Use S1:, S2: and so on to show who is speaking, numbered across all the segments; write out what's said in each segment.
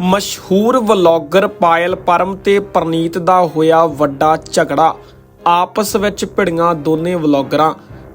S1: ਮਸ਼ਹੂਰ ਵਲੌਗਰ ਪਾਇਲ ਪਰਮ ਤੇ ਪ੍ਰਨੀਤ ਦਾ ਹੋਇਆ ਵੱਡਾ ਝਗੜਾ। ਆਪਸ ਵਿੱਚ ਭਿੜੀਆਂ ਦੋਨੇ ਵਲੌਗਰਾਂ।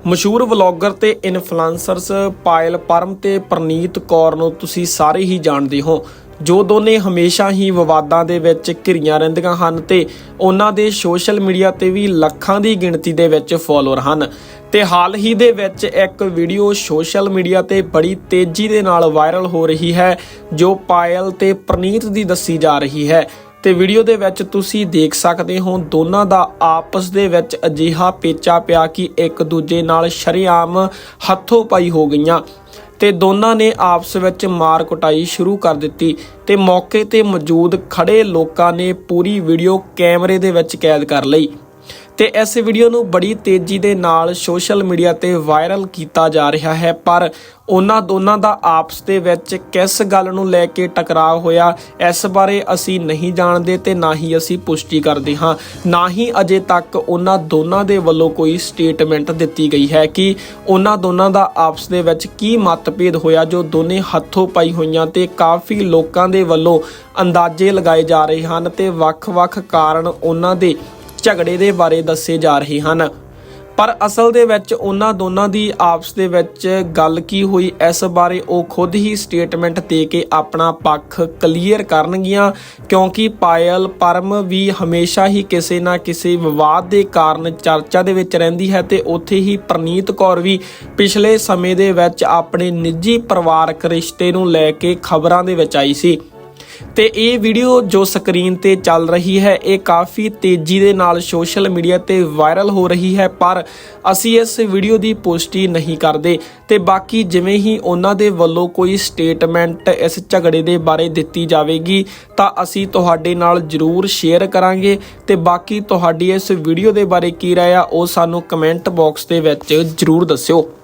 S1: ਮਸ਼ਹੂਰ ਵਲੌਗਰ ਤੇ ਇਨਫਲੂਐਂਸਰਸ ਪਾਇਲ ਪਰਮ ਤੇ ਪ੍ਰਨੀਤ ਕੌਰ ਨੂੰ ਤੁਸੀਂ ਸਾਰੇ ਹੀ ਜਾਣਦੇ ਹੋ। ਜੋ ਦੋਨੇ ਹਮੇਸ਼ਾ ਹੀ ਵਿਵਾਦਾਂ ਦੇ ਵਿੱਚ ਘਿਰੀਆਂ ਰਹਿੰਦੀਆਂ ਹਨ ਤੇ ਉਹਨਾਂ ਦੇ ਸੋਸ਼ਲ ਮੀਡੀਆ ਤੇ ਵੀ ਲੱਖਾਂ ਦੀ ਗਿਣਤੀ ਦੇ ਵਿੱਚ ਫਾਲੋਅਰ ਹਨ। ਤੇ ਹਾਲ ਹੀ ਦੇ ਵਿੱਚ ਇੱਕ ਵੀਡੀਓ ਸੋਸ਼ਲ ਮੀਡੀਆ ਤੇ ਬੜੀ ਤੇਜ਼ੀ ਦੇ ਨਾਲ ਵਾਇਰਲ ਹੋ ਰਹੀ ਹੈ, ਜੋ ਪਾਇਲ ਤੇ ਪ੍ਰਨੀਤ ਦੀ ਦੱਸੀ ਜਾ ਰਹੀ ਹੈ। ਤੇ ਵੀਡੀਓ ਦੇ ਵਿੱਚ ਤੁਸੀਂ ਦੇਖ ਸਕਦੇ ਹੋ ਦੋਨਾਂ ਦਾ ਆਪਸ ਦੇ ਵਿੱਚ ਅਜਿਹਾ ਪੇਚਾ ਪਿਆ ਕਿ ਇੱਕ ਦੂਜੇ ਨਾਲ ਸ਼ਰੇਆਮ ਹੱਥੋਂ ਪਾਈ ਹੋ ਗਈਆਂ। ਤੇ ਦੋਨਾਂ ਨੇ ਆਪਸ ਵਿੱਚ ਮਾਰ ਕੁਟਾਈ ਸ਼ੁਰੂ ਕਰ ਦਿੱਤੀ ਤੇ ਮੌਕੇ ਤੇ ਮੌਜੂਦ ਖੜੇ ਲੋਕਾਂ ਨੇ ਪੂਰੀ ਵੀਡੀਓ ਕੈਮਰੇ ਦੇ ਵਿੱਚ ਕੈਦ ਕਰ ਲਈ। ਤੇ ਇਸ ਵੀਡੀਓ ਨੂੰ ਬੜੀ ਤੇਜ਼ੀ ਦੇ ਨਾਲ ਸੋਸ਼ਲ ਮੀਡੀਆ ਤੇ ਵਾਇਰਲ ਕੀਤਾ ਜਾ ਰਿਹਾ ਹੈ, ਪਰ ਉਹਨਾਂ ਦੋਨਾਂ ਦਾ ਆਪਸ ਦੇ ਵਿੱਚ ਕਿਸ ਗੱਲ ਨੂੰ ਲੈ ਕੇ ਟਕਰਾਅ ਹੋਇਆ, ਇਸ ਬਾਰੇ ਅਸੀਂ ਨਹੀਂ ਜਾਣਦੇ ਤੇ ਨਾ ਹੀ ਅਸੀਂ ਪੁਸ਼ਟੀ ਕਰਦੇ ਹਾਂ। ਨਾ ਹੀ ਅਜੇ ਤੱਕ ਉਹਨਾਂ ਦੋਨਾਂ ਦੇ ਵੱਲੋਂ ਕੋਈ ਸਟੇਟਮੈਂਟ ਦਿੱਤੀ ਗਈ ਹੈ ਕਿ ਉਹਨਾਂ ਦੋਨਾਂ ਦਾ ਆਪਸ ਦੇ ਵਿੱਚ ਕੀ ਮਤਭੇਦ ਹੋਇਆ, ਜੋ ਦੋਨੇ ਹੱਥੋਂ ਪਾਈ ਹੋਈਆਂ ਤੇ ਕਾਫੀ ਲੋਕਾਂ ਦੇ ਵੱਲੋਂ ਅੰਦਾਜ਼ੇ ਲਗਾਏ ਜਾ ਰਹੇ ਹਨ ਤੇ ਵੱਖ-ਵੱਖ ਕਾਰਨ ਉਹਨਾਂ ਦੇ ਝਗੜੇ ਦੇ ਬਾਰੇ ਦੱਸੇ ਜਾ ਰਹੇ ਹਨ। ਪਰ ਅਸਲ ਦੇ ਵਿੱਚ ਉਹਨਾਂ ਦੋਨਾਂ ਦੀ ਆਪਸ ਦੇ ਵਿੱਚ ਗੱਲ ਕੀ ਹੋਈ, ਇਸ ਬਾਰੇ ਉਹ ਖੁਦ ਹੀ ਸਟੇਟਮੈਂਟ ਦੇ ਕੇ ਆਪਣਾ ਪੱਖ ਕਲੀਅਰ ਕਰਨਗੀਆਂ, ਕਿਉਂਕਿ ਪਾਇਲ ਪਰਮ ਵੀ ਹਮੇਸ਼ਾ ਹੀ ਕਿਸੇ ਨਾ ਕਿਸੇ ਵਿਵਾਦ ਦੇ ਕਾਰਨ ਚਰਚਾ ਦੇ ਵਿੱਚ ਰਹਿੰਦੀ ਹੈ ਤੇ ਉੱਥੇ ਹੀ ਪ੍ਰਨੀਤ ਕੌਰ ਵੀ ਪਿਛਲੇ ਸਮੇਂ ਦੇ ਵਿੱਚ ਆਪਣੇ ਨਿੱਜੀ ਪਰਿਵਾਰਕ ਰਿਸ਼ਤੇ ਨੂੰ ਲੈ ਕੇ ਖਬਰਾਂ ਦੇ ਵਿੱਚ ਆਈ ਸੀ। ਤੇ ਇਹ ਵੀਡੀਓ ਜੋ ਸਕਰੀਨ ਤੇ ਚੱਲ ਰਹੀ ਹੈ, ਇਹ ਕਾਫੀ ਤੇਜ਼ੀ ਦੇ ਨਾਲ ਸੋਸ਼ਲ ਮੀਡੀਆ ਤੇ ਵਾਇਰਲ ਹੋ ਰਹੀ ਹੈ, ਪਰ ਅਸੀਂ ਇਸ ਵੀਡੀਓ ਦੀ ਪੁਸ਼ਟੀ ਨਹੀਂ ਕਰਦੇ। ਤੇ ਬਾਕੀ ਜਿਵੇਂ ਹੀ ਉਹਨਾਂ ਦੇ ਵੱਲੋਂ ਕੋਈ ਸਟੇਟਮੈਂਟ ਇਸ ਝਗੜੇ ਦੇ ਬਾਰੇ ਦਿੱਤੀ ਜਾਵੇਗੀ, ਤਾਂ ਅਸੀਂ ਤੁਹਾਡੇ ਨਾਲ ਜਰੂਰ ਸ਼ੇਅਰ ਕਰਾਂਗੇ। ਤੇ ਬਾਕੀ ਤੁਹਾਡੀ ਇਸ ਵੀਡੀਓ ਦੇ ਬਾਰੇ ਕੀ ਰਾਏ ਆ, ਉਹ ਸਾਨੂੰ ਕਮੈਂਟ ਬਾਕਸ ਦੇ ਵਿੱਚ ਜਰੂਰ ਦੱਸਿਓ।